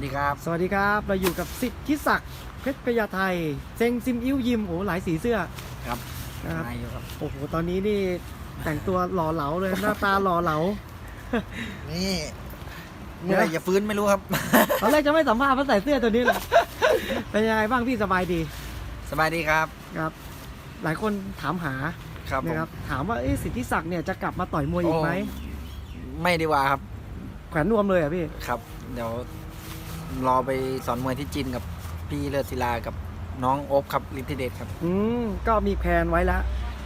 วัสดีครับ สวัสดีครับ เราอยู่กับสิทธิศักดิ์เพชรพยาไทยเซงซิมอิ้วยิมโอ้หลายสีเสื้อครับนะครับนายอยู่ครับ โอ้โหตอนนี้นี่แต่งตัวหล่อเหลาเลยหน้าตาหล่อเหลา นี่เมื่อไหร่จะฟื้นไม่รู้ครับ ตอนแรกจะไม่สัมภาษณ์เพราะใส่เสื้อตัวนี้แหละเป็นยังไงบ้างพี่สบายดี สบายดีครับครับ หลายคนถามหาครับผมนะครับ ถามว่าเอ๊ะสิทธิศักดิ์เนี่ยจะกลับมาต่อยมวยอีกไหมโไม่ดีกว่าครับแขวนนวมเลยเหรอะพี่ครับ เดี๋ยว รอไปสอนมวยที่จีนกับพี่เลิศศิลากับน้องโอ๊บครับลิทธิเดชครับอืมก็มีแพลนไว้แล้ว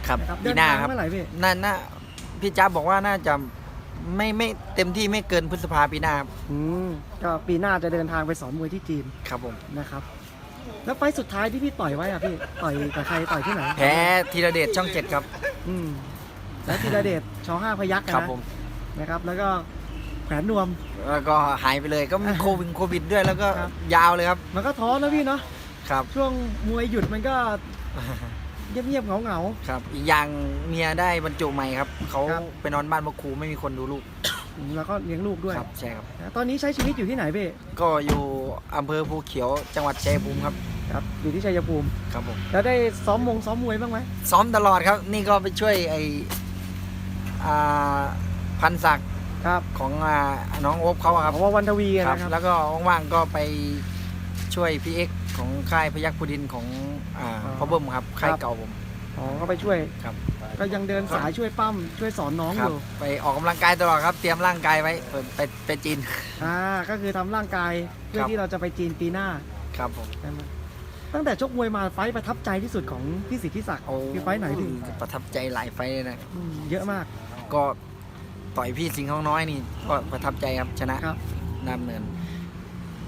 ครับนะครับปีเดินหน้าทางครับเมื่อไหร่พี่น่าน่าพี่จ้าบอกว่าน่าจะไม่ไม่เต็มที่ไม่เกินพฤษภาปีหน้าครับอืมก็ปีหน้าจะเดินทางไปสอนมวยที่จีนครับผม นะครับ แล้วไฟล์สุดท้ายที่พี่ต่อยไว้อะพี่ต่อยกับใครต่อยที่ไหนแพ้ธีรเดชช่องเจ็ดครับอืมแล้วธีรเดชชห้าพยักษ์อะครับนะผม นะครับ แล้วก็ แขวนนวม แล้วก็หายไปเลยก็มีอ่าโควิดโควิดด้วยแล้วก็ครับ ยาวเลยครับมันก็ท้อนะพี่เนาะครับช่วงมวยหยุดมันก็เงียบๆเหงา ครับ อีกอย่างเมียได้บรรจุใหม่ครับเขาครับ ไปนอนบ้านพ่อครูไม่มีคนดูลูกๆแล้วก็เลี้ยงลูกด้วยครับใช่ครับ นะตอนนี้ใช้ชีวิตอยู่ที่ไหนพี่ก็อยู่อำเภอภูเขียวจังหวัดชัยภูมิครับครับอยู่ที่ชัยภูมิ ครับผมแล้วได้ซ้อมมงซ้อมมวยบ้างไหมซ้อมตลอดครับ นี่ก็ไปช่วยไออ่าพันศักดิ์ ครับ ของอ่าน้องโอ๊บเขาอะครับเพราะว่าวันทวีอะครับนะครับแล้วก็ว่างๆก็ไปช่วยพี่เอ็กซ์ของค่ายพยัคฆ์พุดินของอ่าอ๋อพ่อเบิ้มครับค่ายครับ เก่าผมอ๋อก็ไปช่วย ครับก็ยังเดินสายช่วยปั้มช่วยสอนน้องคอรับ ยู่ไปออกกำลังกายตลอดครับ เตรียมร่างกายไว้เปิดไปไปจีน อ่าก็คือทำร่างกายเพื่อครับ ที่เราจะไปจีนปีหน้าครับผมใช่ไหมตั้งแต่ชกมวยมาไฟต์ประทับใจที่สุดของพี่สิทธิศักดิ์โอ้คือไฟต์ไหนพี่ประทับใจหลายไฟต์เลยนะอืมเยอะมาก ก็ ต่อยพี่สิงห์ข้างน้อยนี่ก็ประทับใจครับชนะครับนำเนิน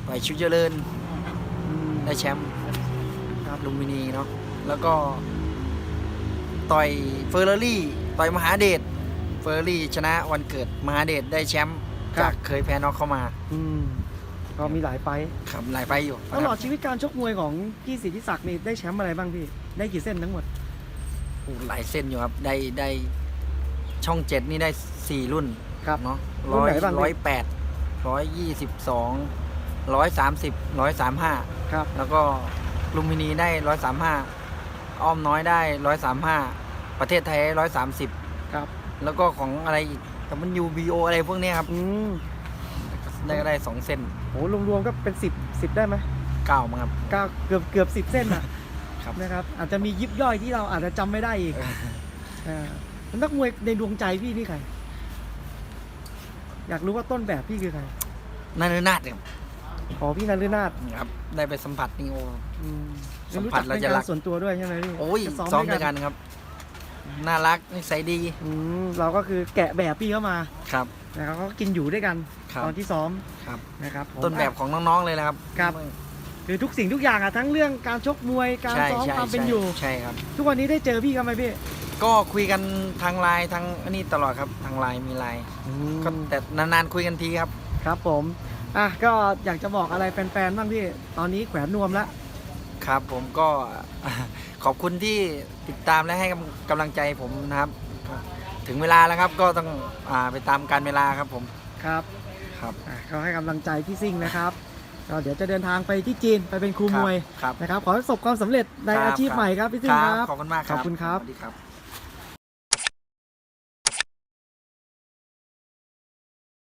ต่อยชุดเจริญอืมได้แชมป์ครับลุมพินีเนาะแล้วก็ ต่อยเฟอร์รารี่ต่อยมหาเดชเฟอร์รารี่ชนะวันเกิดมหาเดชได้แชมป์จากเคยแพ้น็อกเข้ามาอืมก็มีหลายไฟต์ครับหลายไฟต์อยู่ตลอดชีวิตการชกมวยของพี่สิทธิศักดิ์นี่ได้แชมป์อะไรบ้างพี่ ได้กี่เส้นทั้งหมด โอ้หลายเส้นอยู่ครับได้ได้ ช่องเจ็ดนี่ได้สี่รุ่นครับเนาะรุ่นร้อยไหนบ้างพี่ ร้อยแปดร้อยยี่สิบสองร้อยสามสิบร้อยสามห้าครับแล้วก็ลุมพินีได้ร้อยสามห้าอ้อมน้อยได้ร้อยสามห้าประเทศไทยร้อยสามสิบครับ แล้วก็ของอะไรอีกแต่มันยูบีโออะไรพวกเนี้ยครับอืมได้ก็ได้สองเส้นโหรวมๆก็เป็นสิบสิบได้ไหมเก้ามั้งครับ เก้าเกือบเกือบสิบเส้นอะครับ นะครับ อาจจะมียิบย่อยที่เราอาจจะจำไม่ได้อีกอ่าแล้ว นักมวยในดวงใจพี่นี่ใคร อยากรู้ว่าต้นแบบพี่คือใครนาเนนาดครับขอพี่นันฤนาถครับ ได้ไปสัมผัสนี่โอ้อืมสัมผัสรู้จักเป็นแล้วจะการัรกส่วนตัวด้วยใช่ไหมพี่โอ้ยจะซ้อมด้วยกันครับ น่ารักนิสัยดีอืมเราก็คือแกะแบบพี่เข้ามาครับนะครับเขาก็กินอยู่ด้วยกันครับ ตอนที่ซ้อมครับนะครับผมต้นแบบของน้องๆเลยนะครับ ครับ คือทุกสิ่งทุกอย่างอะทั้งเรื่องการชกมวยการใช่ซ้อมใช่ความเป็นใช่อยู่ ใช่ครับ ทุกวันนี้ได้เจอพี่กันไหมพี่ ก็คุยกันทางไลน์ทางอันนี้ตลอดครับทางไลน์มีไลน์ก็แต่นานๆคุยกันทีครับ ครับผมอะก็อยากจะบอกอะไรแฟนๆบ้างพี่ตอนนี้แขวนนวมแล้ว ครับผมก็ ขอบคุณที่ติดตามและให้กำลังใจผมนะครับ ถึงเวลาแล้วครับก็ต้องอาไปตามการเวลาครับผมครับครับอะก็ให้กำลังใจพี่ซิ่งนะครับก็เดี๋ยวจะเดินทางไปที่จีนไปเป็นครูมวยครับนะครับขอให้ประสบความสำเร็จในครับอาชีพครับใหม่ครับพี่ซิ่คงรับครับ ขอบคุณมากครับขอบคุณครับ สวัสดีครับ